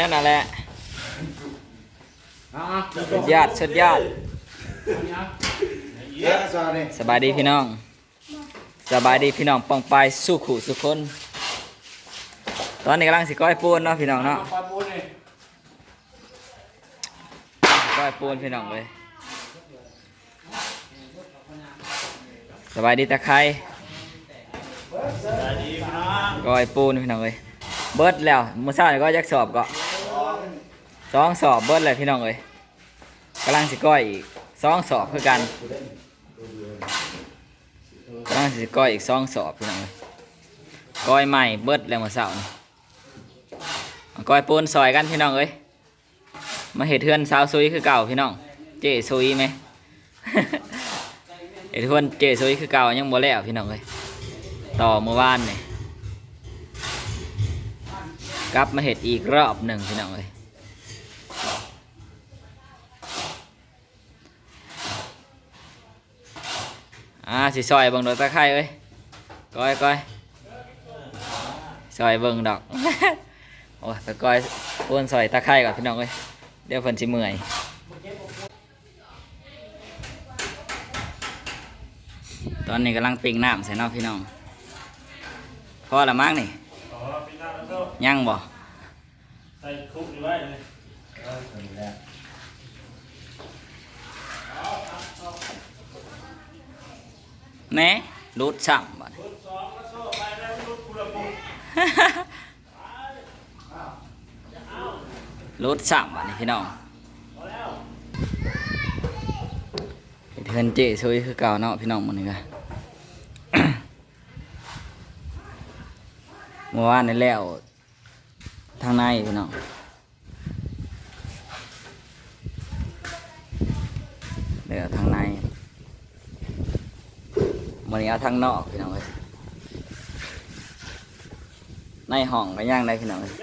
นั่นน่ะแหละอะสุดยอดสุดยอดเยอะซะนี่สบายดีพี่น้อง สบายดีพี่น้องปองปายสู้ขู่สุขคน ตอนนี้กำลังสิก้อยปูนเนาะพี่น้องเนาะปลาปูนี่ก้อยปูนพี่น้องเลยสบายดีตะไคร้ก้อยปูนพี่น้องเลยเบิดแล้วมื้อเช้านี่ก็ยักสอบก็ สองสอบเบิดเลยพี่น้องเลยกำลังสิก้อยอีกสองสอบคือกันกำลังสิก้อยอีกสองสอบพี่น้องเลยก้อยใหม่เบิดแล้วมื้อเช้านี่ก้อยปูนซอยกันพี่น้องเอ้ยมาเห็ดเทือนสาวซุยคือเก่าพี่น้องเจ๊ซุยไหมเห็ดเทือนเจ๊ซุยคือเก่ายังบ่แล้วพี่น้องเอ้ยต่อเมื่อวานนี่กลับมาเห็ดอีกรอบหนึ่งพี่น้องเอ้ย อ่าสิซอยเบิ่งดอกตะไคร้เอ้ยก้อยก้อยซอยเบิ่งดอกโอ้ยไปก้อยป้วนซอยตะไคร้ก่อนพี่น้องเอ้ยเดี๋ยวเพิ่นสิเมื่อยตอนนี้กำลังปิ้งน้ำใส่เน้องพี่น้องพอละมั้งนี่อ๋อปีหน้าแล้วก็ยังบ่ใส่คุกอยู่ไว้เลย แหน่รูดซ้ำบ่รุดสองก็โซ่ไปแล้วรุดกุละปุกรูดซ้ำบ่นี่พี่น้องเฮือนเจ๊ซุยคือเก่าเนาะพี่น้องมื้อนี้ก็เมื่อวานนี่แล้วทางในพี่น้องเดี๋ยวทางใน มื้อนี้เอาทางนอกพี่น้องเอ้ยในห้องก็ย่างได้พี่น้องเอ้ย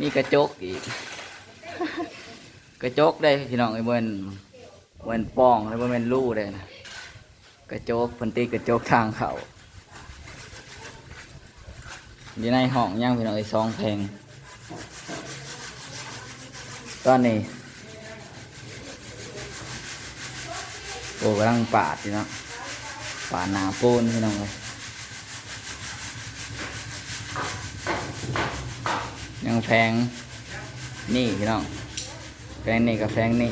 มีกระจกอีก กระจกได้พี่น้องไอ้เบนเบนปองไอ้เบนเป็นรูได้นะกระจกพันตีกระจกทางเขาอยู่ในห้องย่างพี่น้องไอ้สองเพลงตอนนี้ โอ้กำลังปาดพี่น้องปาดหนาปูนพี่น้องเลยยังแพงนี่พี่น้องแฟงนี่กับแฟงนี่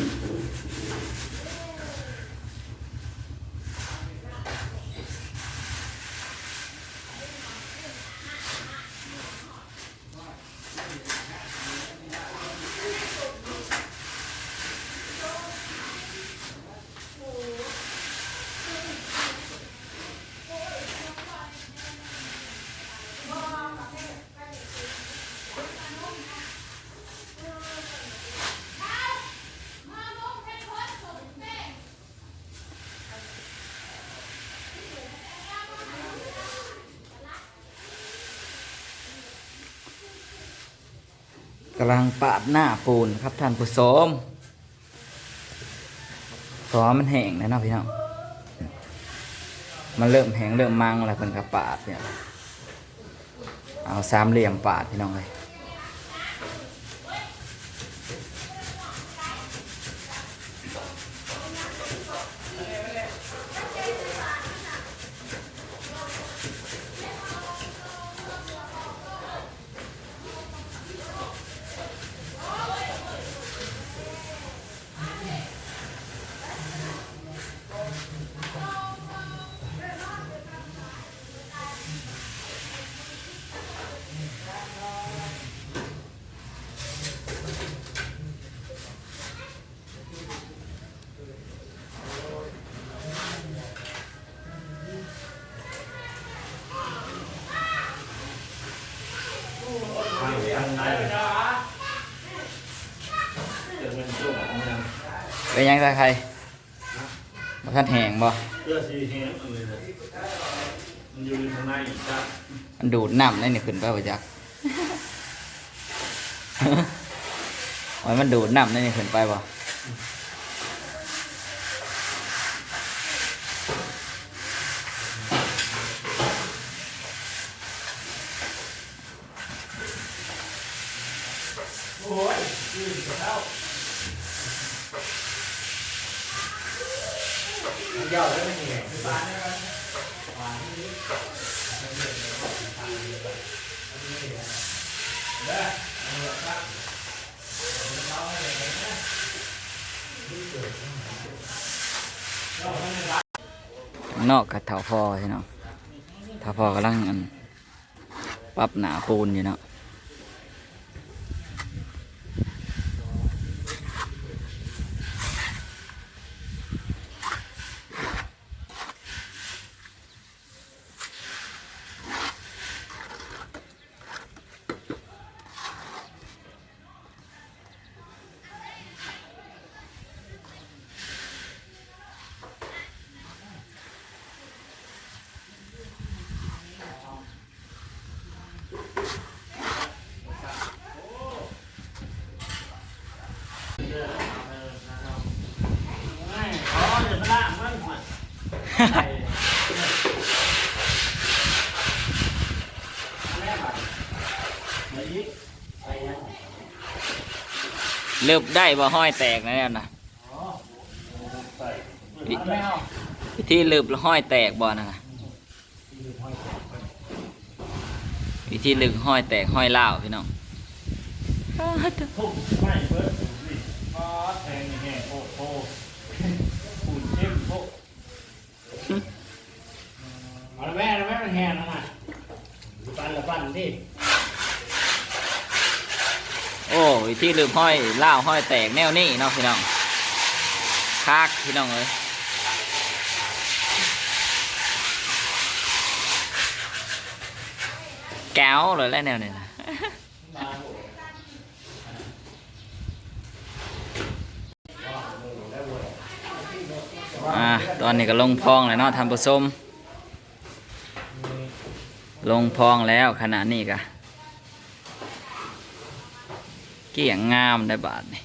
ำลังปาดหน้าปูนครับท่านผู้ชมเพราะมันแห้งแล้วเนาะพี่น้องมันเริ่มแห้งเริ่มมังแล้วเป็นกระปาดเนี่ยเอาสามเหลี่ยมปาดพี่น้องเลย เลยเดี๋ยวมันช่วงของมันเป็นยังไงใครมาท่านแห้งบ่เพื่อสีแห้งมันเลยนะมันอยู่ทางในอีกครับมันดูดน้ำได้นี่ขึ้นไปบ่จักโอ้ยมันดูดน้ำได้นี่ขึ้นไปบ่ ยืนกับเท้าเดี๋ยวแล้วมันยังไงบ้านได้ไหมข้างนอกกับเถาพอใช่เนาะเถาพอกำลังอันปรับหนาปูนอยู่เนาะ ไม่อ๋อเดี๋ยวมาล่างมันมา ไปแม่บัดไหนอีกไปยังเลือบได้บ่ห้อยแตกนะเนี่ยนะอ๋อใส่ไม่เอาวิธีลืบห้อยแตกบ่นะนะวิธีลึกห้อยแตกห้อยเล่าวพี่น้องทุบไม่เบิร์ดนี่ฟาดแทงแห้งโอ้โห แม่เอาละแม่มันแห้งแล้วนะปั้นละปั้นดิโอ้วิธีลืบห้อยเล่าวห้อยแตกแนวนี้เนาะพี่น้องคักพี่น้องเอ้ยแก้วเลยแล้วแนวนี้นะมาโอ้อ่าตอนนี้ก็ลงพองแล้วเนาะทำผสม ลงพองแล้วขณะนี้ก็เกี่ยงงามได้บาทนี่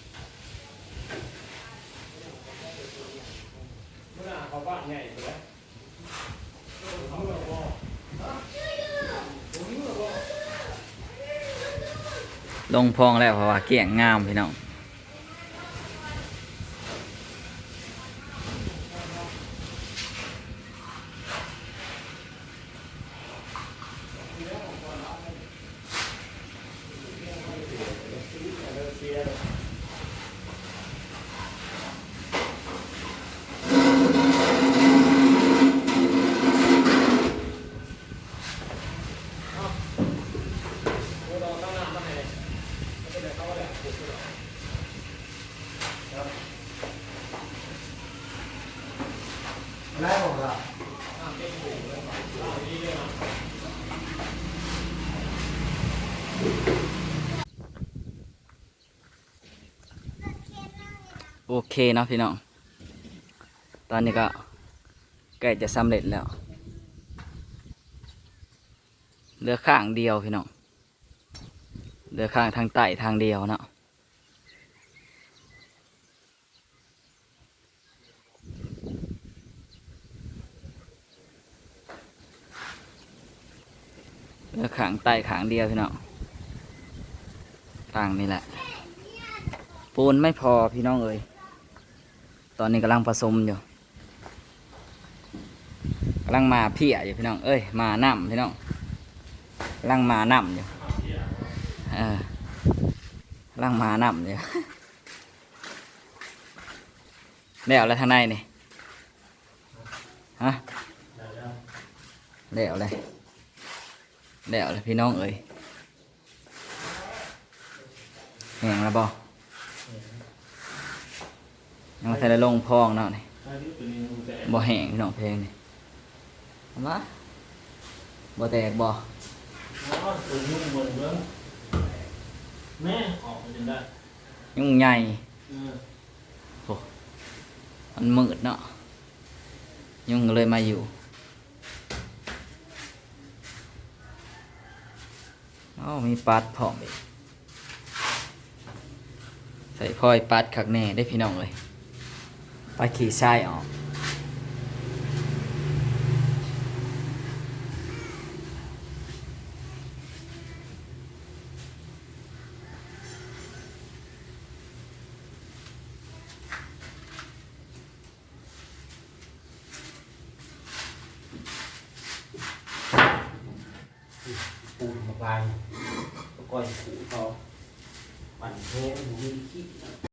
เมื่อเขาบ้านใหญ่ไปแล้วลงพองแล้วเพราะว่าเกี่ยงงามพี่น้อง ได้ผมละโอเคนะพี่น้อง ตอนนี้ก็ใกล้จะสำเร็จแล้ว เหลือข้างเดียวพี่น้อง เหลือข้างทางใต้ทางเดียวเนาะ เลือข้างใต้ข้างเดียวพี่น้องข้างนี่แหละ ปูนไม่พอพี่น้องเอ้ยตอนนี้กำลังผสมอยู่กำลังมาเพียอยู่พี่น้อง เอ้ย มาน้ำพี่น้องกำลังมาน้ำอยู่เออกำลังมาน้ำอยู่แล้วแล้วทางในนี่ ฮะแล้วเลย แล้วเลยพี่น้องเอ้ยแห้งแล้วบ่ยังมาใส่ได้ลงพองเนาะนี่ใช่ที่ตัวนี้มันแต่บ่แห้งพี่น้องเพลงนี่เอามาบ่แตกบ่อ๋อตัวยุ่งบนเบื้องแม่ออกมาจนได้ยุ่งใหญ่เออโอ้มันมืดเนาะยุ่งก็เลยมาอยู่ เอามีปัดพร้อมอีกใส่พลอยปัดขักแน่ได้พี่น้องเลยปัดขี่ใช่ออก ปูนมาปลายก้ อยปูเขาปั่นแทมันมีขี้